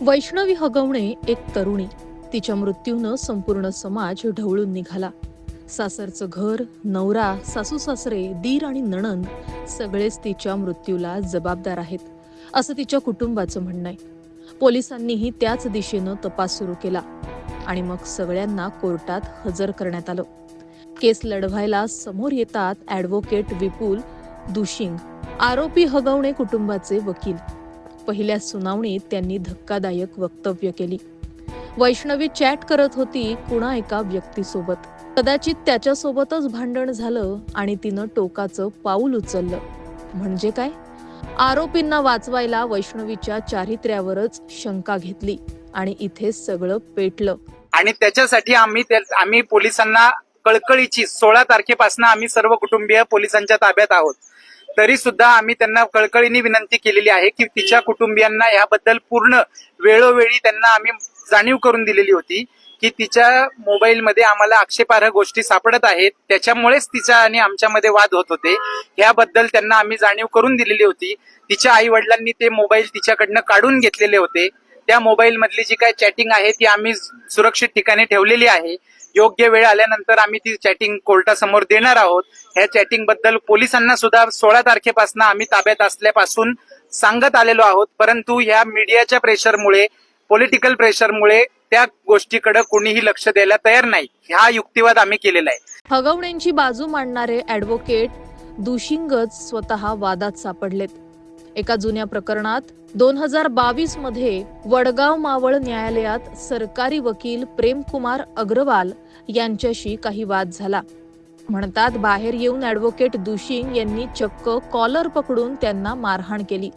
वैष्णवी हगवणे एक तरुणी. तिच्या मृत्यूनं संपूर्ण समाज ढवळून निघाला. सासरचं घर नवरा सासू सासरे दीर आणि नणंद सगळेच तिच्या मृत्यूला जबाबदार आहेत असं तिच्या कुटुंबाचं म्हणणं आहे. पोलिसांनीही त्याच दिशेनं तपास सुरू केला आणि मग सगळ्यांना कोर्टात हजर करण्यात आलं. केस लढवायला समोर येतात ॲडव्होकेट विपुल दुशिंग आरोपी हगवणे कुटुंबाचे वकील. पहिल्या सुनावणीत त्यांनी धक्कादायक वक्तव्य केली. वैष्णवी चॅट करत होती कुणा एका व्यक्तीसोबत. कदाचित त्याच्यासोबतच भांडण झालं आणि तिनं टोकाचं पाऊल उचललं. म्हणजे काय? आरोपींना वाचवायला वैष्णवीच्या चारित्र्यावरच शंका घेतली आणि इथे सगळं पेटलं. आणि त्याच्यासाठी आम्ही त्या- आम्ही पोलिसांना कळकळीची सोळा तारखेपासून आम्ही सर्व कुटुंबीय पोलिसांच्या ताब्यात आहोत. तरी सुद्धा आम्ही त्यांना कळकळीने विनंती केलेली आहे की तिच्या कुटुंबियांना याबद्दल पूर्ण वेळोवेळी त्यांना आम्ही जाणीव करून दिलेली होती की तिच्या मोबाईलमध्ये आम्हाला आक्षेपार्ह गोष्टी सापडत आहेत. त्याच्यामुळेच तिच्या आणि आमच्यामध्ये वाद होत होते. याबद्दल त्यांना आम्ही जाणीव करून दिलेली होती. तिच्या आई वडिलांनी ते मोबाईल तिच्याकडनं काढून घेतलेले होते. त्या मोबाईल मधली जी काय चॅटिंग आहे ती आम्ही सुरक्षित ठिकाणी ठेवलेली आहे. योग्य वेळ आल्यानंतर आम्ही ती चॅटिंग कोर्टासमोर देणार आहोत. ह्या चॅटिंगबद्दल पोलिसांना सुद्धा सोळा तारखेपासून आम्ही ताब्यात असल्यापासून सांगत आलेलो आहोत. परंतु ह्या मीडियाच्या प्रेशरमुळे पॉलिटिकल प्रेशरमुळे त्या गोष्टीकडे कोणीही लक्ष द्यायला तयार नाही. हा युक्तिवाद आम्ही केलेला आहे. हगवण्यांची बाजू मांडणारे ऍडव्होकेट दुशिंगच स्वतः वादात सापडलेत. एका जुन्या प्रकरणात दोन हजार बावीसमध्ये वडगाव मावळ न्यायालयात सरकारी वकील प्रेमकुमार अग्रवाल यांच्याशी काही वाद झाला. म्हणतात बाहेर येऊन ॲडव्होकेट दुशिंग यांनी चक्क कॉलर पकडून त्यांना मारहाण केली.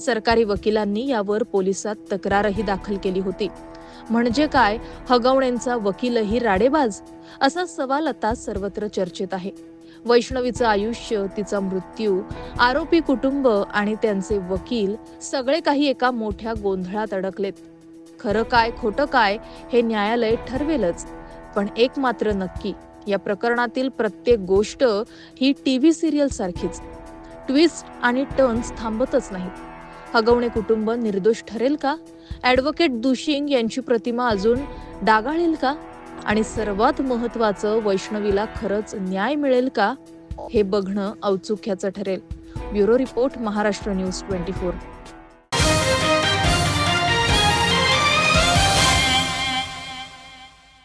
सरकारी वकिलांनी यावर पोलिसात तक्रारही दाखल केली होती. म्हणजे काय? हगवण्यांचा वकीलही राडेबाज? असा सवाल आता सर्वत्र चर्चेत आहे. वैष्णवीचं आयुष्य तिचा मृत्यू आरोपी कुटुंब आणि त्यांचे वकील सगळे काही एका मोठ्या गोंधळात अडकलेत. खरं काय खोटं काय हे न्यायालय ठरवेलच पण एक मात्र नक्की या प्रकरणातील प्रत्येक गोष्ट ही टीव्ही सिरियल सारखीच. ट्विस्ट आणि टर्न्स थांबतच नाहीत. हगवणे कुटुंब निर्दोष ठरेल का? ॲडव्होकेट दुशिंग यांची प्रतिमा अजून डागाळेल का? आणि सर्वात महत्वाचं वैष्णवीला खरंच न्याय मिळेल का हे बघणं औत्सुक्याचं ठरेल. Bureau report Maharashtra news twenty four.